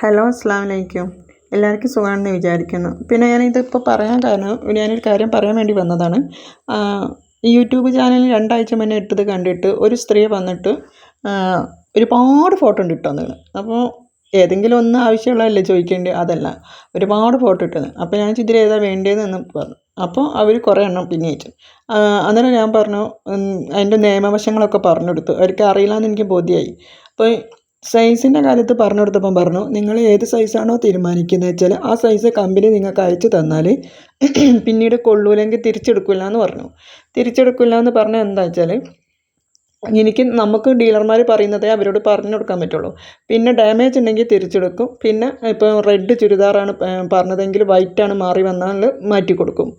Hello അസ്സാം വലൈക്കും എല്ലാവർക്കും സുഖമാണെന്ന് വിചാരിക്കുന്നു. പിന്നെ ഞാനിതിപ്പോൾ പറയാൻ കാരണം ഞാനൊരു കാര്യം പറയാൻ വേണ്ടി വന്നതാണ്. യൂട്യൂബ് ചാനലിൽ രണ്ടാഴ്ച മുന്നേ ഇട്ടത് കണ്ടിട്ട് ഒരു സ്ത്രീ വന്നിട്ട് ഒരുപാട് ഫോട്ടോ ഉണ്ട് ഇട്ടു അപ്പോൾ ഏതെങ്കിലും ഒന്ന് ആവശ്യമുള്ളതല്ലേ ചോദിക്കേണ്ടത് അതല്ല. ഒരുപാട് ഫോട്ടോ ഇട്ടത് അപ്പോൾ ഞാൻ ഇതിൽ ഏതാ വേണ്ടതെന്ന് പറഞ്ഞു. അപ്പോൾ അവർ കുറേ എണ്ണം പിന്നെ അയച്ചു. അന്നേരം ഞാൻ പറഞ്ഞു അതിന്റെ നിയമവശങ്ങളൊക്കെ പറഞ്ഞു കൊടുത്തു. അവർക്ക് അറിയില്ല എനിക്ക് ബോധ്യമായി അപ്പോൾ സൈസിന്റെ കാര്യത്ത് പറഞ്ഞു കൊടുത്തപ്പം പറഞ്ഞു നിങ്ങൾ ഏത് സൈസാണോ തീരുമാനിക്കുന്നത് വെച്ചാൽ ആ സൈസ് കമ്പനി നിങ്ങൾക്ക് അയച്ചു തന്നാൽ പിന്നീട് കൊള്ളൂലെങ്കിൽ തിരിച്ചെടുക്കില്ല എന്ന് പറഞ്ഞു. തിരിച്ചെടുക്കില്ല എന്ന് പറഞ്ഞാൽ എന്താ വെച്ചാൽ എനിക്ക് നമുക്ക് ഡീലർമാർ പറയുന്നതേ അവരോട് പറഞ്ഞു കൊടുക്കാൻ പറ്റുള്ളൂ. പിന്നെ ഡാമേജ് ഉണ്ടെങ്കിൽ തിരിച്ചെടുക്കും. പിന്നെ ഇപ്പോൾ റെഡ് ചുരിദാറാണ് പറഞ്ഞതെങ്കിൽ വൈറ്റാണ് മാറി വന്നാൽ മാറ്റി കൊടുക്കും.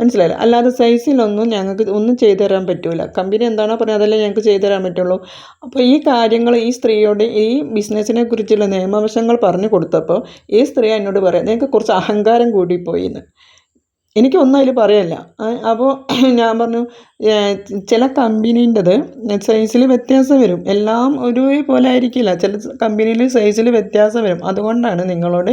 മനസ്സിലായില്ല? അല്ലാതെ സൈസിലൊന്നും ഞങ്ങൾക്ക് ഒന്നും ചെയ്തു തരാൻ പറ്റില്ല കമ്പനി എന്താണോ പറഞ്ഞത് അതല്ലേ ഞങ്ങൾക്ക് ചെയ്തു തരാൻ പറ്റുള്ളൂ. അപ്പോൾ ഈ കാര്യങ്ങൾ ഈ സ്ത്രീയോട് ഈ ബിസിനസ്സിനെ കുറിച്ചുള്ള നിയമവശങ്ങൾ പറഞ്ഞു കൊടുത്തപ്പോൾ ഈ സ്ത്രീ എന്നോട് പറയാം നിങ്ങൾക്ക് കുറച്ച് അഹങ്കാരം കൂടിപ്പോയി എന്ന് എനിക്കൊന്നും അതിൽ പറയാനില്ല അപ്പോൾ ഞാൻ പറഞ്ഞു ചില കമ്പനീന്റെത് സൈസിൽ വ്യത്യാസം വരും. എല്ലാം ഒരുപോലെ ആയിരിക്കില്ല. ചില കമ്പനിയിൽ സൈസിൽ വ്യത്യാസം വരും. അതുകൊണ്ടാണ് നിങ്ങളോട്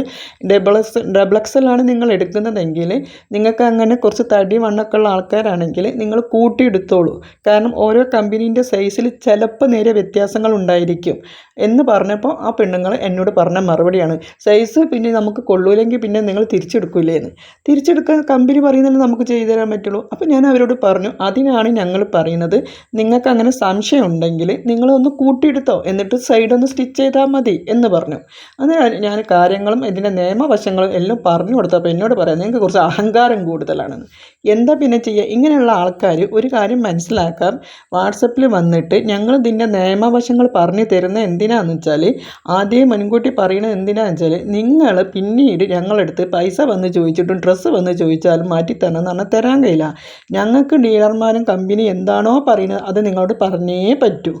ഡബിൾ എക്സ് നിങ്ങൾ എടുക്കുന്നതെങ്കിൽ നിങ്ങൾക്ക് അങ്ങനെ കുറച്ച് തടി വണ്ണൊക്കെ ഉള്ള ആൾക്കാരാണെങ്കിൽ നിങ്ങൾ കൂട്ടിയെടുത്തോളൂ. കാരണം ഓരോ കമ്പനീന്റെ സൈസിൽ ചിലപ്പോൾ നേരെ വ്യത്യാസങ്ങൾ ഉണ്ടായിരിക്കും. എന്ന് പറഞ്ഞപ്പോൾ ആ പെണ്ണുങ്ങൾ എന്നോട് പറഞ്ഞ മറുപടിയാണ്. സൈസ് പിന്നെ നമുക്ക് കൊള്ളൂലെങ്കിൽ പിന്നെ നിങ്ങൾ തിരിച്ചെടുക്കില്ലേ എന്ന് തിരിച്ചെടുക്കാൻ കമ്പനി ഇവർ പറയുന്നത് നമുക്ക് ചെയ്തു തരാൻ പറ്റുള്ളൂ. അപ്പോൾ ഞാൻ അവരോട് പറഞ്ഞു അതിനാണ് ഞങ്ങൾ പറയുന്നത്. നിങ്ങൾക്ക് അങ്ങനെ സംശയം ഉണ്ടെങ്കിൽ നിങ്ങളൊന്ന് കൂട്ടിയെടുത്തോ. എന്നിട്ട് സൈഡൊന്ന് സ്റ്റിച്ച് ചെയ്താൽ മതി എന്ന് പറഞ്ഞു. അന്നേരം ഞാൻ കാര്യങ്ങളും ഇതിന്റെ നിയമവശങ്ങളും എല്ലാം പറഞ്ഞു കൊടുത്തപ്പോൾ എന്നോട് പറയാം നിങ്ങൾക്ക് കുറച്ച് അഹങ്കാരം കൂടുതലാണെന്ന് എന്താ പിന്നെ ചെയ്യുക? ഇങ്ങനെയുള്ള ആൾക്കാർ ഒരു കാര്യം മനസ്സിലാക്കാൻ വാട്സപ്പിൽ വന്നിട്ട് ഞങ്ങൾ ഇതിന്റെ നിയമവശങ്ങൾ പറഞ്ഞു തരുന്ന എന്തിനാണെന്ന് വെച്ചാൽ ആദ്യം മുൻകൂട്ടി പറയുന്നത് എന്തിനാണെന്ന് വെച്ചാൽ നിങ്ങൾ പിന്നീട് ഞങ്ങളെടുത്ത് പൈസ വന്ന് ചോദിച്ചിട്ടും ഡ്രസ്സ് വന്ന് ചോദിച്ചാലും മാറ്റിത്തരണം എന്ന് പറഞ്ഞാൽ തരാൻ കഴിയില്ല. ഞങ്ങൾക്ക് ഡീലർമാരും കമ്പനി എന്താണോ പറയുന്നത് അത് നിങ്ങളോട് പറഞ്ഞേ പറ്റൂ.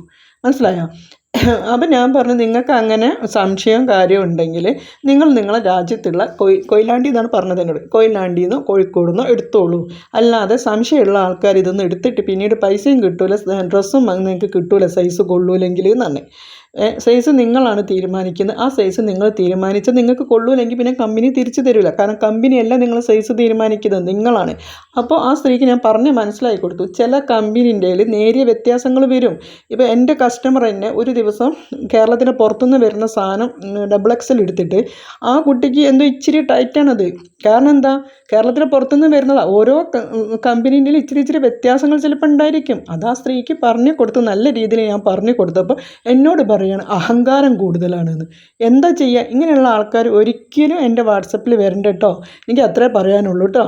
മനസ്സിലായോ? അപ്പം ഞാൻ പറഞ്ഞു നിങ്ങൾക്ക് അങ്ങനെ സംശയം കാര്യം ഉണ്ടെങ്കിൽ നിങ്ങൾ നിങ്ങളെ രാജ്യത്തുള്ള കൊയ് കൊയിലാണ്ടി എന്നാണ് പറഞ്ഞത് എന്നോട്. കൊയിലാണ്ടിയിൽ നിന്നോ കോഴിക്കോട് നിന്നോ എടുത്തോളൂ. അല്ലാതെ സംശയമുള്ള ആൾക്കാർ ഇതൊന്നും എടുത്തിട്ട് പിന്നീട് പൈസയും കിട്ടൂല ഡ്രസ്സും നിങ്ങൾക്ക് കിട്ടൂല സൈസ് കൊള്ളൂലെങ്കിൽ തന്നെ സൈസ് നിങ്ങളാണ് തീരുമാനിക്കുന്നത്. ആ സൈസ് നിങ്ങൾ തീരുമാനിച്ച് നിങ്ങൾക്ക് കൊള്ളൂലെങ്കിൽ പിന്നെ കമ്പനി തിരിച്ചു തരില്ല കാരണം കമ്പനിയല്ല നിങ്ങൾ സൈസ് തീരുമാനിക്കുന്നത്. നിങ്ങളാണ്. അപ്പോൾ ആ സ്ത്രീക്ക് ഞാൻ പറഞ്ഞ് മനസ്സിലാക്കി കൊടുത്തു. ചില കമ്പനീന്റെ നേരിയ വ്യത്യാസങ്ങൾ വരും. ഇപ്പോൾ എന്റെ കസ്റ്റമർ തന്നെ ഒരു ദിവസം കേരളത്തിന് പുറത്തുനിന്ന് വരുന്ന സാധനം ഡബിൾ എക്സൽ എടുത്തിട്ട് ആ കുട്ടിക്ക് എന്തോ ഇച്ചിരി ടൈറ്റാണത് കാരണം എന്താ? കേരളത്തിന് പുറത്തുനിന്ന് വരുന്നതാണ് ഓരോ കമ്പനീന്റെ ഇച്ചിരി ഇച്ചിരി വ്യത്യാസങ്ങൾ ചിലപ്പോൾ ഉണ്ടായിരിക്കും. അത് ആ സ്ത്രീക്ക് പറഞ്ഞു കൊടുത്ത് നല്ല രീതിയിൽ ഞാൻ പറഞ്ഞു കൊടുത്തപ്പോൾ എന്നോട് പറയുകയാണ് അഹങ്കാരം കൂടുതലാണെന്ന്. എന്താ ചെയ്യുക ഇങ്ങനെയുള്ള ആൾക്കാർ ഒരിക്കലും എന്റെ വാട്സപ്പിൽ വരണ്ട കേട്ടോ എനിക്ക് അത്രേ പറയാനുള്ളൂ കേട്ടോ